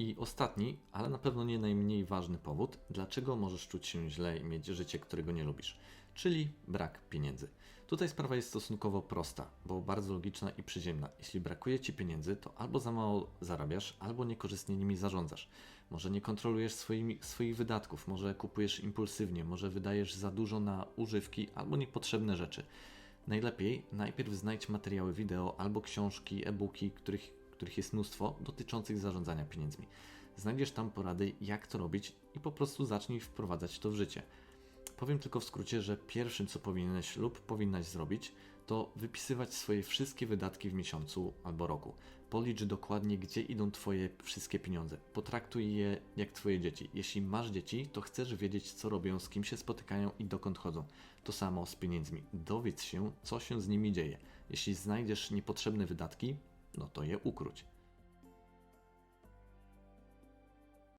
I ostatni, ale na pewno nie najmniej ważny powód, dlaczego możesz czuć się źle i mieć życie, którego nie lubisz, czyli brak pieniędzy. Tutaj sprawa jest stosunkowo prosta, bo bardzo logiczna i przyziemna. Jeśli brakuje ci pieniędzy, to albo za mało zarabiasz, albo niekorzystnie nimi zarządzasz. Może nie kontrolujesz swoimi, swoich wydatków, może kupujesz impulsywnie, może wydajesz za dużo na używki albo niepotrzebne rzeczy. Najlepiej najpierw znajdź materiały wideo albo książki, e-booki, których, których jest mnóstwo dotyczących zarządzania pieniędzmi. Znajdziesz tam porady, jak to robić i po prostu zacznij wprowadzać to w życie. Powiem tylko w skrócie, że pierwszym co powinieneś lub powinnaś zrobić, to wypisywać swoje wszystkie wydatki w miesiącu albo roku. Policz dokładnie, gdzie idą Twoje wszystkie pieniądze. Potraktuj je jak Twoje dzieci. Jeśli masz dzieci, to chcesz wiedzieć, co robią, z kim się spotykają i dokąd chodzą. To samo z pieniędzmi. Dowiedz się, co się z nimi dzieje. Jeśli znajdziesz niepotrzebne wydatki, no to je ukróć.